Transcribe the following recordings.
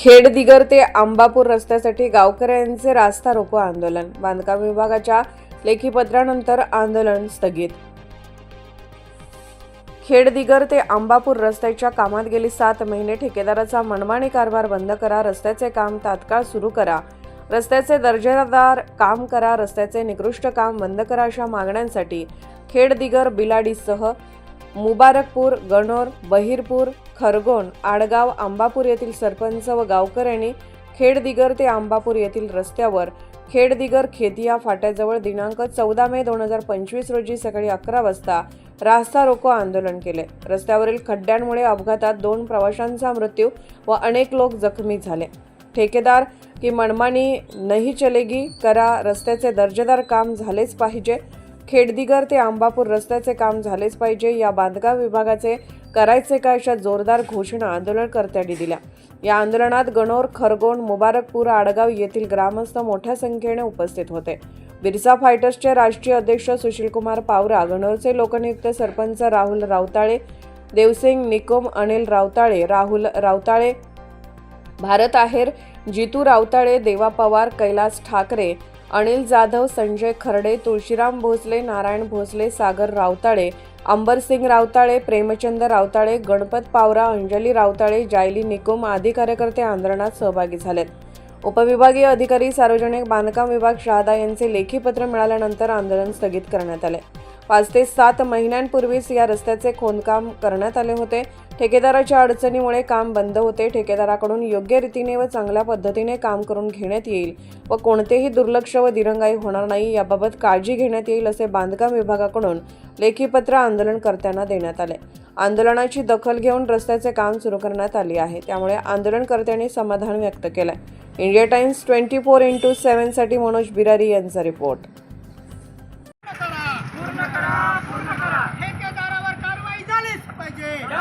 खेड दिगर ते आंबापूर रस्त्यासाठी गावकऱ्यांचे रास्ता रोको आंदोलन. बांधकाम विभागाच्या लेखीपत्रानंतर आंदोलन स्थगित. खेड दिगर ते आंबापूर रस्त्याच्या कामात गेली सात महिने ठेकेदाराचा मनमानी कारभार बंद करा रस्त्याचे काम तात्काळ सुरू करा. रस्त्याचे दर्जेदार काम करा रस्त्याचे निकृष्ट काम बंद करा अशा मागण्यांसाठी खेड दिगर बिलाडीसह मुबारकपूर गणोर बहिरपूर खरगोण आडगाव आंबापूर येथील सरपंच व गावकऱ्यांनी खेडदिगर ते आंबापूर येथील रस्त्यावर खेडदिगर खेतिया फाट्याजवळ दिनांक चौदा मे दोन हजार पंचवीस रोजी सकाळी अकरा वाजता रास्ता रोको आंदोलन केले. रस्त्यावरील खड्ड्यांमुळे अपघातात दोन प्रवाशांचा मृत्यू व अनेक लोक जखमी झाले. ठेकेदार की मनमानी नाही चलेगी करा रस्त्याचे दर्जेदार काम झालेच पाहिजे खेडदिगर ते आंबापूर रस्त्याचे काम झालेच पाहिजे. या बांधकाम विभागाचे करायचे का अशा जोरदार घोषणा आंदोलनकर्त्यांनी दिल्या. या आंदोलनात गणोर खरगोण मुबारकपूर आडगाव येथील ग्रामस्थ मोठ्या संख्येने उपस्थित होते. बिरसा फायटर्सचे राष्ट्रीय अध्यक्ष सुशीलकुमार पावरा गणोरचे लोकनियुक्त सरपंच राहुल रावताळे देवसिंग निकोम अनिल रावताळे राहुल रावताळे भारत आहेर जितू रावताळे देवा पवार कैलास ठाकरे अनिल जाधव संजय खर्डे तुळशीराम भोसले नारायण भोसले सागर रावताळे अंबरसिंग रावताळे प्रेमचंद रावताळे गणपत पावरा अंजली रावताळे जायली निकुम आदी कार्यकर्ते आंदोलनात सहभागी झालेत. उपविभागीय अधिकारी सार्वजनिक बांधकाम विभाग शहादा यांचे लेखी पत्र मिळाल्यानंतर आंदोलन स्थगित करण्यात आले. पाच ते सात महिन्यांपूर्वीच या रस्त्याचे खोदकाम करण्यात आले होते. ठेकेदाराच्या अडचणीमुळे काम बंद होते. ठेकेदाराकडून योग्य रीतीने व चांगल्या पद्धतीने काम करून घेण्यात येईल व कोणतेही दुर्लक्ष व दिरंगाई होणार नाही. याबाबत काळजी घेण्यात येईल असे बांधकाम विभागाकडून लेखीपत्र आंदोलनकर्त्यांना देण्यात आले. आंदोलनाची दखल घेऊन रस्त्याचे काम सुरू करण्यात आले आहे. त्यामुळे आंदोलनकर्त्यांनी समाधान व्यक्त केलं India Times twenty four into सेव्हनसाठी Manoj Birari यांचा रिपोर्ट.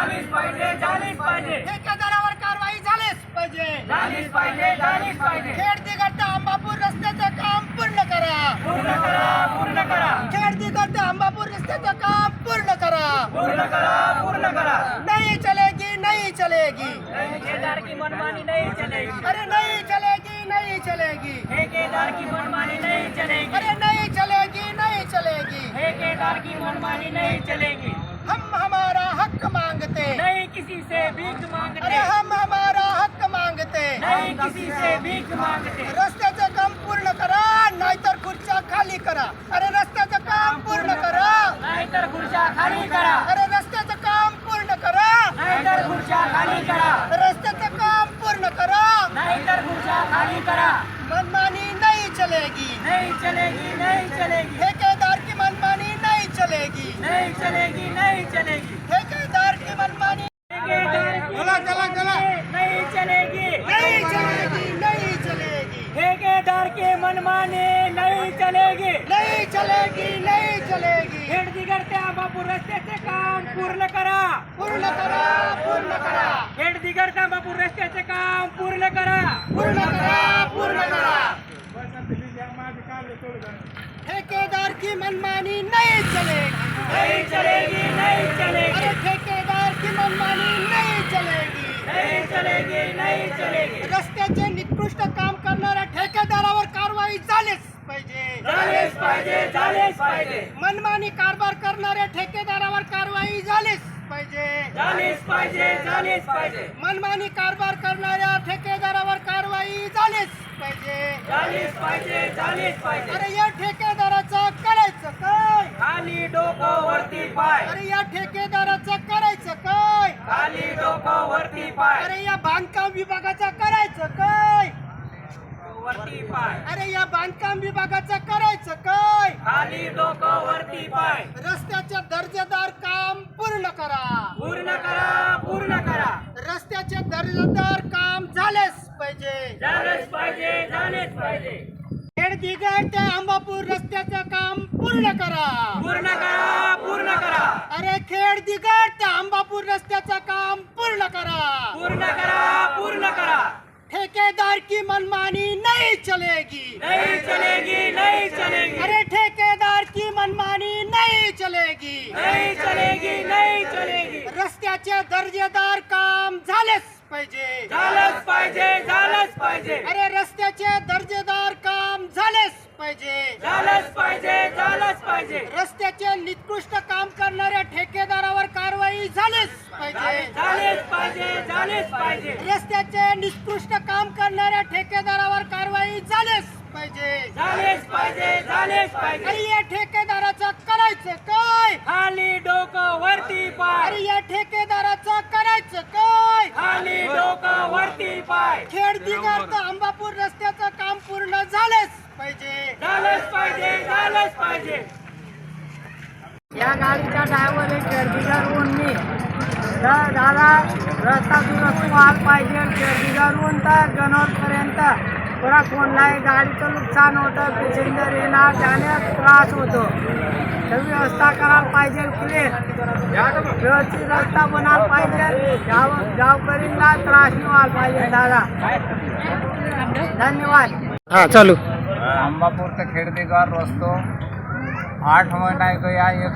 झालीच पाहिजे झालीच पाहिजे. ठेकेदारावर कारवाई झालीच पाहिजे. झालीच पाहिजे झालीच पाहिजे. खेड दिगट अंबापूर रस्त्याचं काम पूर्ण करा. पूर्ण करा पूर्ण करा. खेड दिगट अंबापूर रस्त्याचं काम पूर्ण करा. पूर्ण करा पूर्ण करा. नहीं चलेगी नहीं चलेगी. ठेकेदार की मनमानी नहीं चलेगी. अरे नहीं चलेगी नहीं चलेगी. ठेकेदार की मनमानी नहीं चलेगी. अरे नहीं चलेगी नहीं चलेगी. ठेकेदार की मनमानी नहीं चलेगी. हम हमारा हक मांगते। नहीं किसी से भीख मांगते। अरे हम हमारा हक मांगते। नहीं किसी से भीख मांगते। रस्त्याचं काम पूर्ण करा नाहीतर खुर्च्या खाली करा। अरे रस्त्याचं काम पूर्ण करा। नाहीतर खुर्च्या खाली करा। अरे रस्त्याचं काम पूर्ण करा। नाहीतर खुर्च्या खाली करा। रस्त्याचं काम पूर्ण करा। नाहीतर खुर्च्या खाली करा। मनमानी नहीं चलेगी। नहीं चलेगी नहीं चलेगी ठेकेदार की मनमानी नहीं चलेगी। नहीं चलेगी नहीं चलेगी। ठेकेदार की मनमानी। ठेकेदार चला, चला, चला। नहीं चलेगी। नहीं चलेगी नहीं चलेगी। ठेकेदार के मनमानी नहीं चलेगी। नहीं चलेगी नहीं चलेगी। खेड दिगरते बापू रस्त्याचे काम पूर्ण करा। पूर्ण करा पूर्ण करा। खेड दिगरते बापू रस्त्याचे काम पूर्ण करा। पूर्ण करा पूर्ण करा। ठेकेदार की मनमानी नहीं चलेगी नहीं चलेगी नहीं चलेगी। अरे ठेकेदार की मनमानी नहीं चलेगी। नहीं चलेगी नहीं चलेगी। रस्त्याचे निकृष्ट काम करणाऱ्या ठेकेदारावर कारवाई झालीच पाहिजे। झालेच पाहिजे झालेच पाहिजे। मनमानी कारभार करणाऱ्या ठेकेदारावर कारवाई झालीच पाहिजे। झालेच पाहिजे झालेच पाहिजे। मनमानी कारभार करणाऱ्या ठेकेदारावर कारवाई झालीच पाहिजे। झालीच पाहिजे झालीच पाहिजे। अरे या ठेकेदाराचं करायचं काय खाली डोकं वरती पाय. अरे या ठेकेदाराचं करायचं काय? खाली डोकं वरती पाय. अरे या बांधकाम विभागाचं करायचं काय? वरती पाय. अरे या बांधकाम विभागाचं करायचं काय? खाली डोकं वरती पाय. रस्त्याचे दर्जेदार काम पूर्ण करा. पूर्ण करा पूर्ण करा. रस्त्याचे दर्जेदार काम झालेच पाहिजे. झालेच पाहिजे झालेच पाहिजे. दिगड ते अंबापूर रस्त्याचं काम पूर्ण करा. पूर्ण करा पूर्ण करा. अरे खेड दिगड ते अंबापूर रस्त्याचं काम पूर्ण करा. पूर्ण करा पूर्ण करा. ठेकेदार की मनमानी नहीं चलेगी. नहीं चलेगी नहीं चलेगी. अरे ठेकेदार की मनमानी नहीं चलेगी. नहीं चलेगी नहीं चलेगी. रस्त्याचे दर्जेदार काम झालेच पाहिजे. झालंच पाहिजे झालंच पाहिजे. अरे पाहिजे. झालंच पाहिजे झालंच पाहिजे. रस्त्याचे निकृष्ट काम करणाऱ्या ठेकेदारावर कारवाई झालीच पाहिजे. झालेच पाहिजे झालेच पाहिजे. रस्त्याचे निकृष्ट काम करणाऱ्या ठेकेदारावर कारवाई झालीच पाहिजे. झालेच पाहिजे झालेच पाहिजे. अरे या ठेकेदाराचं करायचं काय? खाली डोकं वरती पाय. अरे या ठेकेदाराचं करायचं काय? खाली डोकं खेड दिगार तर अंबापूर रस्त्याचं काम पूर्ण झालेच पाहिजे. झालंच पाहिजे झालंच पाहिजे. या गाडीचा ड्रायव्हर एक केळदीगारहून मी. तर दादा रस्ता दुरुस्त व्हायला पाहिजे केळदीगारहून तर जनवरपर्यंत. थोडा कोणलाही गाडीचं नुकसान होतं पॅसेंजर येणार जाण्यास त्रास होतो. तर व्यवस्था करायला पाहिजे क्लिअर व्यवस्थित रस्ता बनायला पाहिजे. गाव गावकरींना त्रास नाही व्हायला पाहिजे दादा. धन्यवाद. हा चालू. अंबापूर ते खेडदेगार रस्तो. आठ महिना गया एक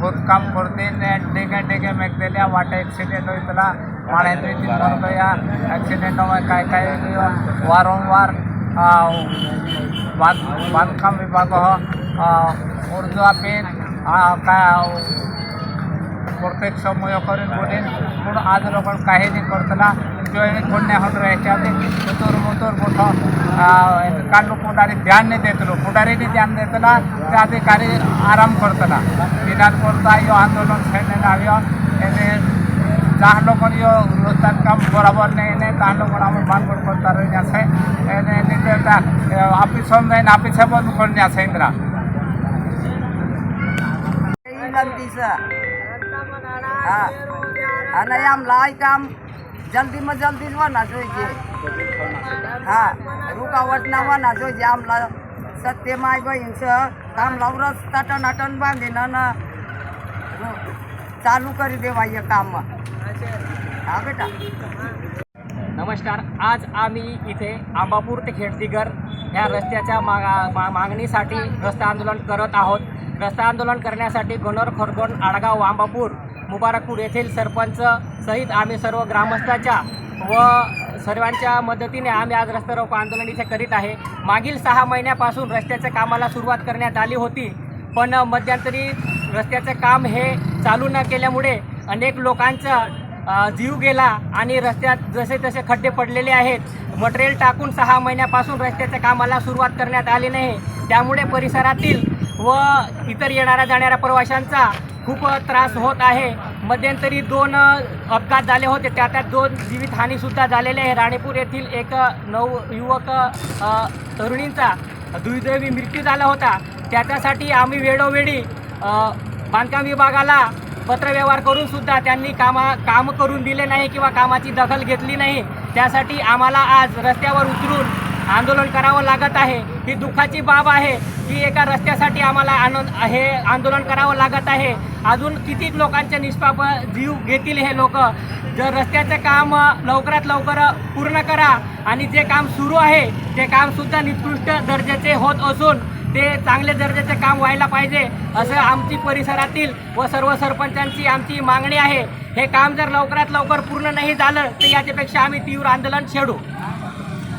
खोदकाम करते. डेगे डेगे मेघदेल्या वाटे ॲक्सिडेंट होईतला માણેન્દ્રથી ફોન કર્યા એક્સિડન્ટોમાં કાંઈ કાંઈ વારંવાર બાંધકામ વિભાગ ઊર્જા આપી प्रत्येक समूह करून बोलेन पण आज लोक काही नाही करतला जो कोणने हट राहायचे मुतोर मुतोर मोठं काढलो पुढारी ध्यान नाही देतलो पुढारीने ध्यान देतला ते अधिकारी आराम करतला विधान करता यो आंदोलन सैन्य आव्यो દાહ લોકોની રોજગાર કામ બરાબર નહીં ને દાહ લોકોને આપણે માનગોળ કરતા રહ્યા છે. એને એની કરતા આપી સમજાઈને આપી છે બધું કરી છે? ઇન્દ્રા અને આમ લાય કામ જલ્દીમાં જલ્દી જવાના જોઈએ. હા રૂકાવટ ના હોવાના જોઈએ. આમ સત્યમાં ગઈ છે. આમ લવરસ તટન અટન બાંધીને ચાલુ કરી દેવાય કામમાં नमस्कार आज आम्ही इथे आंबापूर ते खेडदिगर ह्या रस्त्याच्या मागा मा मागणीसाठी रस्ता आंदोलन करत आहोत. रस्ता आंदोलन करण्यासाठी गणोर खरगोण आडगाव आंबापूर मुबारकपूर येथील सरपंच सहित आम्ही सर्व ग्रामस्थाच्या व सर्वांच्या मदतीने आम्ही आज रस्ता रोको आंदोलन इथे करीत आहे. मागील सहा महिन्यापासून रस्त्याच्या कामाला सुरुवात करण्यात आली होती पण मध्यंतरी रस्त्याचं काम हे चालू न केल्यामुळे अनेक लोकांचं जीव गेला आणि रस्त्यात जसे तसे खड्डे पडलेले आहेत मटेरियल टाकून सहा महिन्यापासून रस्त्याच्या कामाला सुरुवात करण्यात आली नाही. त्यामुळे परिसरातील व इतर येणाऱ्या जाणाऱ्या प्रवाशांचा खूप त्रास होत आहे. मध्यंतरी दोन अपघात झाले होते. त्या त्यात दोन जीवितहानीसुद्धा झालेले आहे. राणीपूर येथील एक नव युवक तरुणींचा दुर्दैवी मृत्यू झाला होता. त्याच्यासाठी आम्ही वेळोवेळी बांधकाम विभागाला पत्रव्यवहार करून सुद्धा त्यांनी कामा काम करून दिले नाही किंवा कामाची दखल घेतली नाही. त्यासाठी आम्हाला आज रस्त्यावर उतरून आंदोलन करावं लागत आहे. ही दुःखाची बाब आहे की एका रस्त्यासाठी आम्हाला आनंद हे आंदोलन करावं लागत आहे. अजून किती लोकांचे निष्पाप जीव घेतील हे लोक? जर रस्त्याचं काम लवकरात लवकर पूर्ण करा आणि जे काम सुरू आहे ते कामसुद्धा निकृष्ट दर्जाचे होत असून ते चांगले दर्जाचे काम व्हायला पाहिजे असं आमची परिसरातील व सर्व सरपंचांची आमची मागणी आहे. हे काम जर लवकरात लवकर पूर्ण नाही झालं तर याच्यापेक्षा आम्ही तीव्र आंदोलन छेडू.